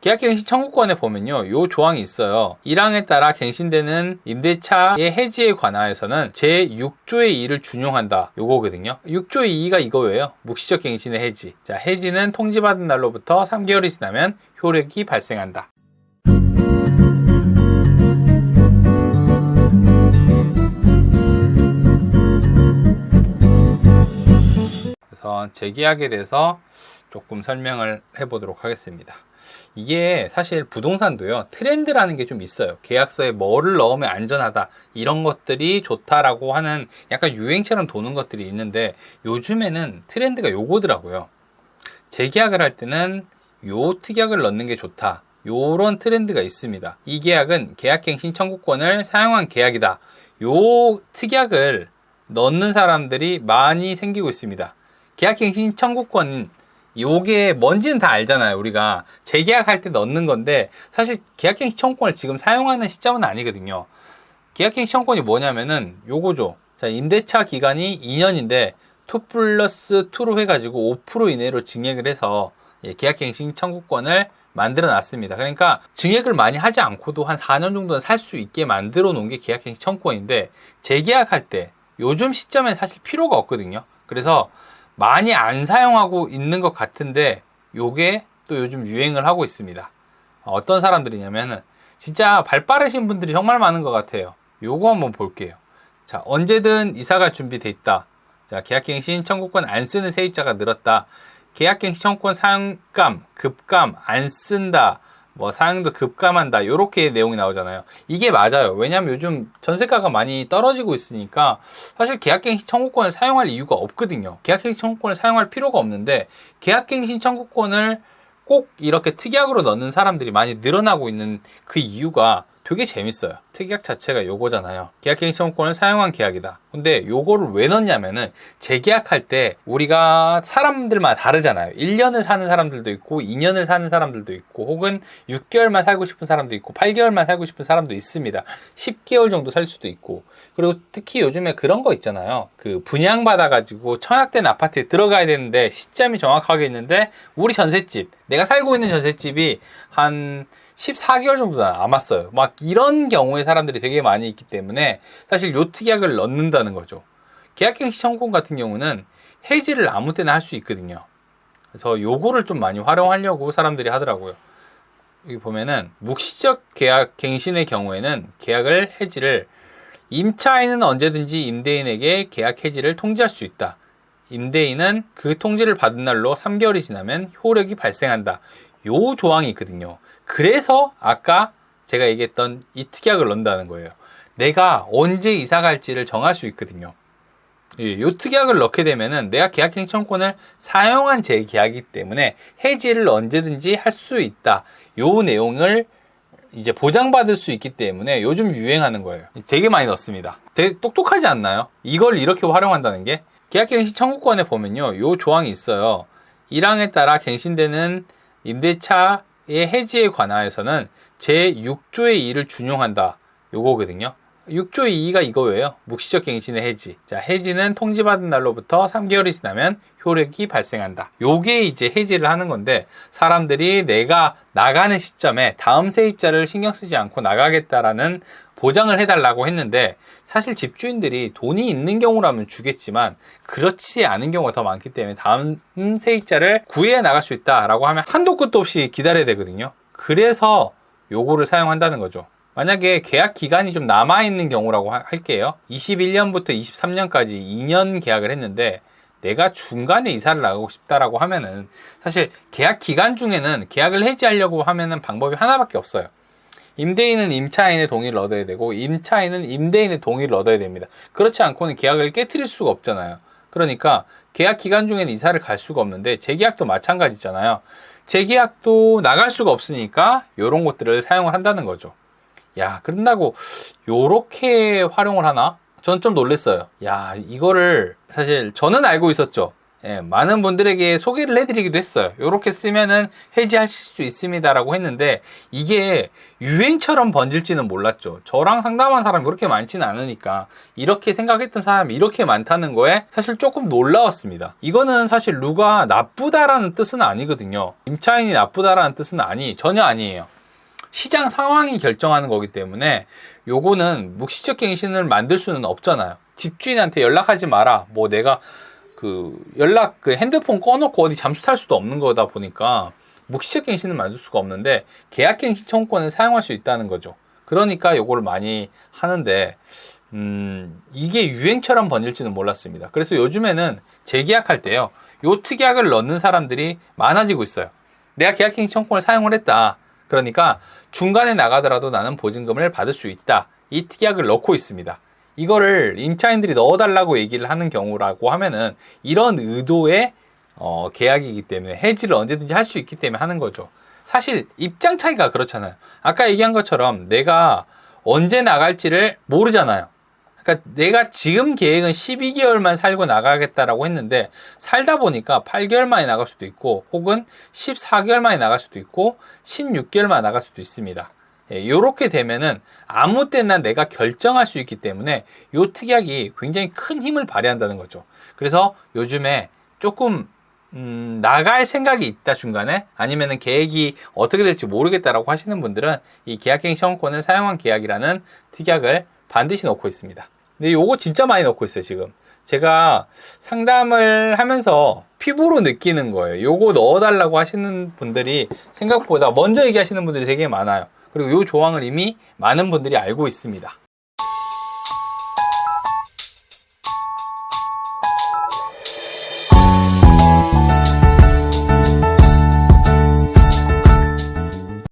계약갱신 청구권에 보면요, 요 조항이 있어요. 1항에 따라 갱신되는 임대차의 해지에 관하여서는 제6조의 2를 준용한다. 요거거든요. 6조의 2가 이거예요. 묵시적 갱신의 해지. 자, 해지는 통지받은 날로부터 3개월이 지나면 효력이 발생한다. 그래서 재계약에 대해서 조금 설명을 해보도록 하겠습니다. 이게 사실 부동산도요 트렌드라는 게 좀 있어요. 계약서에 뭐를 넣으면 안전하다 이런 것들이 좋다라고 하는 약간 유행처럼 도는 것들이 있는데 요즘에는 트렌드가 요거더라고요. 재계약을 할 때는 요 특약을 넣는 게 좋다 요런 트렌드가 있습니다. 이 계약은 계약갱신 청구권을 사용한 계약이다. 요 특약을 넣는 사람들이 많이 생기고 있습니다. 계약갱신 청구권 요게 뭔지는 다 알잖아요. 우리가 재계약할 때 넣는 건데 사실 계약갱신 청구권을 지금 사용하는 시점은 아니거든요. 계약갱신 청구권이 뭐냐면은 요거죠. 자, 임대차 기간이 2년인데 2 플러스 2로 해가지고 5% 이내로 증액을 해서 예, 계약갱신 청구권을 만들어 놨습니다. 그러니까 증액을 많이 하지 않고도 한 4년 정도는 살 수 있게 만들어 놓은 게 계약갱신 청구권인데 재계약할 때 요즘 시점에 사실 필요가 없거든요. 그래서 많이 안 사용하고 있는 것 같은데 요게 또 요즘 유행을 하고 있습니다. 어떤 사람들이냐면은 진짜 발 빠르신 분들이 정말 많은 것 같아요. 요거 한번 볼게요. 자, 언제든 이사갈 준비돼 있다. 자, 계약갱신 청구권 안 쓰는 세입자가 늘었다. 계약갱신 청구권 사용감, 급감 안 쓴다. 뭐 사용도 급감한다. 이렇게 내용이 나오잖아요. 이게 맞아요. 왜냐하면 요즘 전세가가 많이 떨어지고 있으니까 사실 계약갱신 청구권을 사용할 이유가 없거든요. 계약갱신 청구권을 사용할 필요가 없는데 계약갱신 청구권을 꼭 이렇게 특약으로 넣는 사람들이 많이 늘어나고 있는 그 이유가 되게 재밌어요. 특약 자체가 요거잖아요. 계약갱신 청구권을 사용한 계약이다. 근데 요거를 왜 넣냐면은 재계약할 때 우리가 사람들마다 다르잖아요. 1년을 사는 사람들도 있고 2년을 사는 사람들도 있고 혹은 6개월만 살고 싶은 사람도 있고 8개월만 살고 싶은 사람도 있습니다. 10개월 정도 살 수도 있고 그리고 특히 요즘에 그런 거 있잖아요. 그 분양받아 가지고 청약된 아파트에 들어가야 되는데 시점이 정확하게 있는데 우리 전셋집 내가 살고 있는 전셋집이 한 14개월 정도 남았어요. 막 이런 경우에 사람들이 되게 많이 있기 때문에 사실 요 특약을 넣는다는 거죠. 계약갱신 청구권 같은 경우는 해지를 아무 때나 할 수 있거든요. 그래서 요거를 좀 많이 활용하려고 사람들이 하더라고요. 여기 보면은 묵시적 계약 갱신의 경우에는 계약을 해지를 임차인은 언제든지 임대인에게 계약 해지를 통지할 수 있다. 임대인은 그 통지를 받은 날로 3개월이 지나면 효력이 발생한다. 요 조항이 있거든요. 그래서 아까 제가 얘기했던 이 특약을 넣는다는 거예요. 내가 언제 이사 갈지를 정할 수 있거든요. 이 특약을 넣게 되면은 내가 계약 행 청권을 사용한 제 계약이기 때문에 해지를 언제든지 할 수 있다. 요 내용을 이제 보장받을 수 있기 때문에 요즘 유행하는 거예요. 되게 많이 넣습니다. 되게 똑똑하지 않나요? 이걸 이렇게 활용한다는 게 계약 갱신 청구권에 보면요. 요 조항이 있어요. 1항에 따라 갱신되는 임대차 해지에 관하여서는 제6조의 2를 준용한다. 요거거든요. 6조의 2가 이거예요. 묵시적 갱신의 해지. 자, 해지는 통지받은 날로부터 3개월이 지나면 효력이 발생한다. 요게 이제 해지를 하는 건데 사람들이 내가 나가는 시점에 다음 세입자를 신경 쓰지 않고 나가겠다라는 보장을 해달라고 했는데 사실 집주인들이 돈이 있는 경우라면 주겠지만 그렇지 않은 경우가 더 많기 때문에 다음 세입자를 구해 나갈 수 있다라고 하면 한도 끝도 없이 기다려야 되거든요. 그래서 요거를 사용한다는 거죠. 만약에 계약 기간이 좀 남아있는 경우라고 할게요. 21년부터 23년까지 2년 계약을 했는데 내가 중간에 이사를 나가고 싶다라고 하면은 사실 계약 기간 중에는 계약을 해지하려고 하면은 방법이 하나밖에 없어요. 임대인은 임차인의 동의를 얻어야 되고 임차인은 임대인의 동의를 얻어야 됩니다. 그렇지 않고는 계약을 깨뜨릴 수가 없잖아요. 그러니까 계약 기간 중에는 이사를 갈 수가 없는데 재계약도 마찬가지잖아요. 재계약도 나갈 수가 없으니까 이런 것들을 사용을 한다는 거죠. 야, 그런다고 요렇게 활용을 하나? 전 좀 놀랬어요. 야, 이거를 사실 저는 알고 있었죠. 예, 많은 분들에게 소개를 해드리기도 했어요. 이렇게 쓰면은 해지하실 수 있습니다라고 했는데 이게 유행처럼 번질지는 몰랐죠. 저랑 상담한 사람이 그렇게 많지는 않으니까 이렇게 생각했던 사람이 이렇게 많다는 거에 사실 조금 놀라웠습니다. 이거는 사실 누가 나쁘다라는 뜻은 아니거든요. 임차인이 나쁘다라는 뜻은 아니 전혀 아니에요. 시장 상황이 결정하는 거기 때문에 요거는 묵시적 갱신을 만들 수는 없잖아요. 집주인한테 연락하지 마라. 뭐 내가 그 연락 그 핸드폰 꺼놓고 어디 잠수 탈 수도 없는 거다 보니까 묵시적 갱신을 만들 수가 없는데 계약 갱신 청구권을 사용할 수 있다는 거죠. 그러니까 요거를 많이 하는데 음, 이게 유행처럼 번질지는 몰랐습니다. 그래서 요즘에는 재계약할 때요. 요 특약을 넣는 사람들이 많아지고 있어요. 내가 계약갱신 청구권을 사용을 했다. 그러니까 중간에 나가더라도 나는 보증금을 받을 수 있다. 이 특약을 넣고 있습니다. 이거를 임차인들이 넣어달라고 얘기를 하는 경우라고 하면은 이런 의도의 어, 계약이기 때문에 해지를 언제든지 할 수 있기 때문에 하는 거죠. 사실 입장 차이가 그렇잖아요. 아까 얘기한 것처럼 내가 언제 나갈지를 모르잖아요. 그러니까 내가 지금 계획은 12개월만 살고 나가겠다라고 했는데 살다 보니까 8개월 만에 나갈 수도 있고 혹은 14개월 만에 나갈 수도 있고 16개월 만에 나갈 수도 있습니다. 예, 요렇게 되면은 아무 때나 내가 결정할 수 있기 때문에 요 특약이 굉장히 큰 힘을 발휘한다는 거죠. 그래서 요즘에 조금 음, 나갈 생각이 있다 중간에 아니면은 계획이 어떻게 될지 모르겠다라고 하시는 분들은 이 계약갱 시험권을 사용한 계약이라는 특약을 반드시 넣고 있습니다. 근데 요거 진짜 많이 넣고 있어요 지금. 제가 상담을 하면서 피부로 느끼는 거예요. 요거 넣어달라고 하시는 분들이 생각보다 먼저 얘기하시는 분들이 되게 많아요. 그리고 요 조항을 이미 많은 분들이 알고 있습니다.